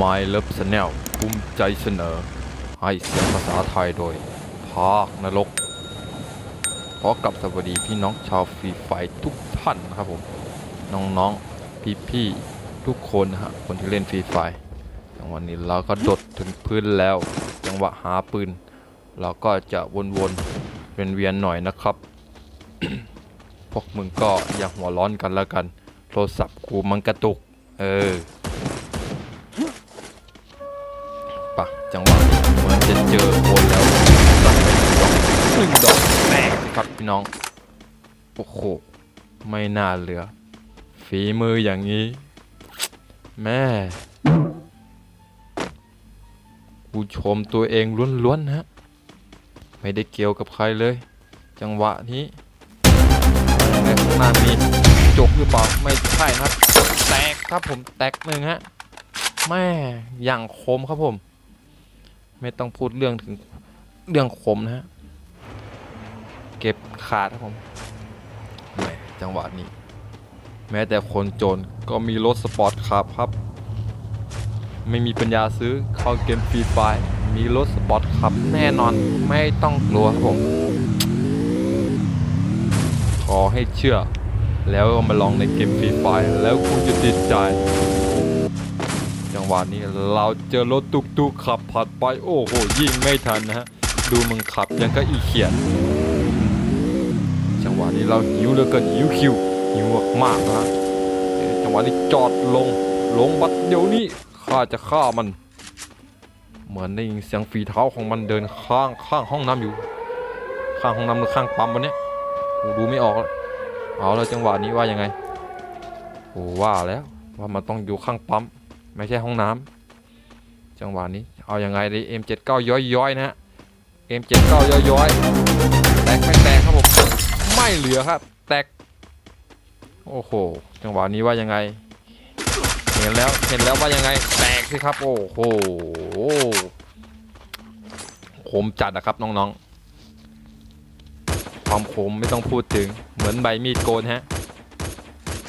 My Love Channel ภูมิใจเสนอ ให้เสียงภาษาไทยโดย ภาคนรก ขอกับสวัสดีพี่น้องชาวฟรีไฟทุกท่านนะครับผม น้องๆ พี่ๆ ทุกคนนะฮะคนที่เล่นฟรีไฟจังหวะนี้เราก็โดดถึงพื้นแล้ว จังหวะหาปืน เราก็จะวนๆเป็นเวียนๆหน่อยนะครับ พวกมึงก็อย่าหัวร้อนกันแล้วกัน โทรศัพท์กูมันกระตุก เออ ปะจังหวะเหมือนจะเจอคนแล้วตั้งหนึ่งดอกหนึ่งดอกแตกครับพี่น้อง โอ้โห ไม่น่าเหลือ ฝีมืออย่างนี้ แม่กูชมตัวเองล้วนๆนะฮะ ไม่ได้เกี่ยวกับใครเลย จังหวะนี้ในข้างหน้ามีจกหรือเปล่าไม่ใช่นะครับ แตกครับผมแตกหนึ่งฮะแม่อย่างคมครับผม ไม่ต้องพูดเรื่องถึงเรื่องคมนะฮะ เก็บขาดครับผมแหมจังหวะนี้ แม้แต่คนจนก็มีรถสปอร์ตขับครับ ไม่มีปัญญาซื้อเข้าเกมฟรีไฟมีรถสปอร์ตขับแน่นอนไม่ต้องกลัวครับผม ขอให้เชื่อ แล้วมาลองในเกมฟรีไฟแล้วคุณจะติดใจ จังหวะนี้เราเจอรถตุกตุกๆขับผ่านไปโอ้โหยิงไม่ทันนะฮะดูมึงขับยังก็อีเขียน จังหวะนี้เราหิวเหลือเกินหิวคิวหิวมากนะฮะจังหวะนี้จอดลงลงบัดเดี๋ยวนี้ข้าจะฆ่ามัน เหมือนได้ยินเสียงฝีเท้าของมันเดินข้างข้างห้องน้ำอยู่ ข้างห้องน้ำหรือข้างปั๊มวันนี้กูดูไม่ออกแล้วเอาแล้วจังหวะนี้ว่ายังไงโอ้ว่าแล้วว่ามันต้องอยู่ข้างปั๊ม ไม่ใช่ห้องน้ำจังหวะนี้เอาอยัางไงดี M79 ย้อยๆนะฮะ M79 ย้อยย้อยๆแตกไม่แตกครับผมไม่เหลือครับ แตกโอ้โหจังหวะนี้ว่ายังไง เห็นแล้วเห็นแล้วว่ายังไง แตกสิครับ โอ้โหคมจัดนะครับน้องๆ ความคมไม่ต้องพูดถึงเหมือนใบมีดโกนฮะ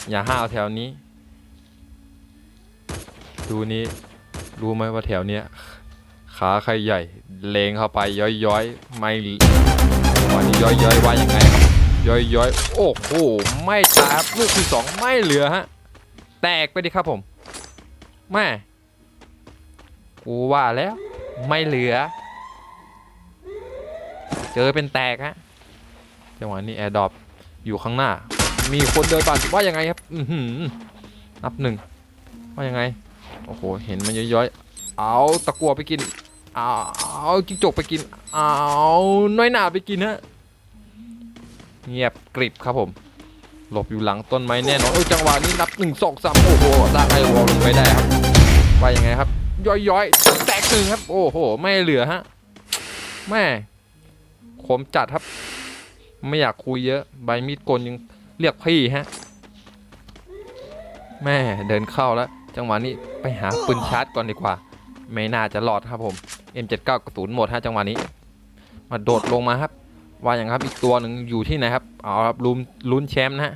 อย่าห้าวแถวนี้ ดูนี้รู้ไหมว่าแถวเนี้ยขาใครใหญ่ เลงเข้าไปย้อยย้อยๆไม่วันนี้ย้อยย้อยๆว่ายังไงครับย้อยย้อยๆโอ้โห ไม่ตายครับลูกที่สองไม่เหลือฮะ แตกไปดิครับผมแม่กูว่าแล้วไม่เหลือ เจอเป็นแตกฮะ จังหวะนี้แอร์ดรอปอยู่ข้างหน้า มีคนเดินผ่านว่ายังไงครับอือหือนับหนึ่งว่ายังไง โอ้โห เห็นมันย้อยๆ เอาตะกัวไปกินเอาเอาจิ้งจกไปกิน เอาน้อยหนาไปกินฮะ เงียบกริบครับผม หลบอยู่หลังต้นไม้แน่นอนเอ้จังหวะนี้นับหนึ่งสองสามโอ้โหลากไอ้วอลลงไปได้ครับว่ายังไงครับ ย้อยๆ แตกหนึ่งครับ โอ้โห ไม่เหลือฮะ แม่คมจัดครับ ไม่อยากคุยเยอะ ใบมีดกลยังเรียกพี่ฮะ แม่เดินเข้าแล้ว จังหวะนี้ไปหาปืนชาร์จก่อนดีกว่า ไม่น่าจะรอดครับผม M79 กระสุนหมดฮะจังหวะนี้ มาโดดลงมาครับ ว่าอย่างครับอีกตัวหนึ่งอยู่ที่ไหนครับเอาครับลุ้นลุ้นแชมป์นะฮะ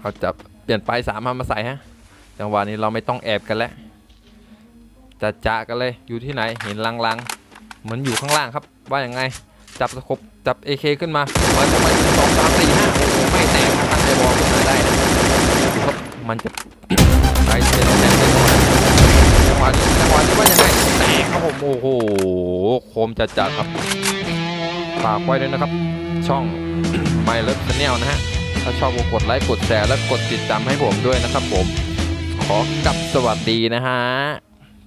เอาจับเปลี่ยนไปสามมามาใส่ฮะจังหวะนี้เราไม่ต้องแอบกันแล้วจะจะกันเลยอยู่ที่ไหนเห็นลางๆเหมือนอยู่ข้างล่างครับ ว่าอย่างไง จับสกบจับ AK ขึ้นมามาทำไมสองสามสี่ห้าไม่แตกครับตั้งใจบอลขึ้นมาได้นะครับ มันจะไปเต็มแน่นแน่นอนจังหวะนี้จังหวะนี้ว่ายังไงแตกครับผมโอ้โหโคมจัดจัดครับฝากไว้ด้วยนะครับ ช่อง My Love Channel นะฮะถ้าชอบก็กดไลค์กดแชร์และกดติดตามให้ผมด้วยนะครับผม ขอกลับสวัสดีนะฮะ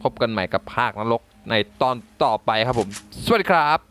พบกันใหม่กับภาคนรกในตอนต่อไปครับผม สวัสดีครับ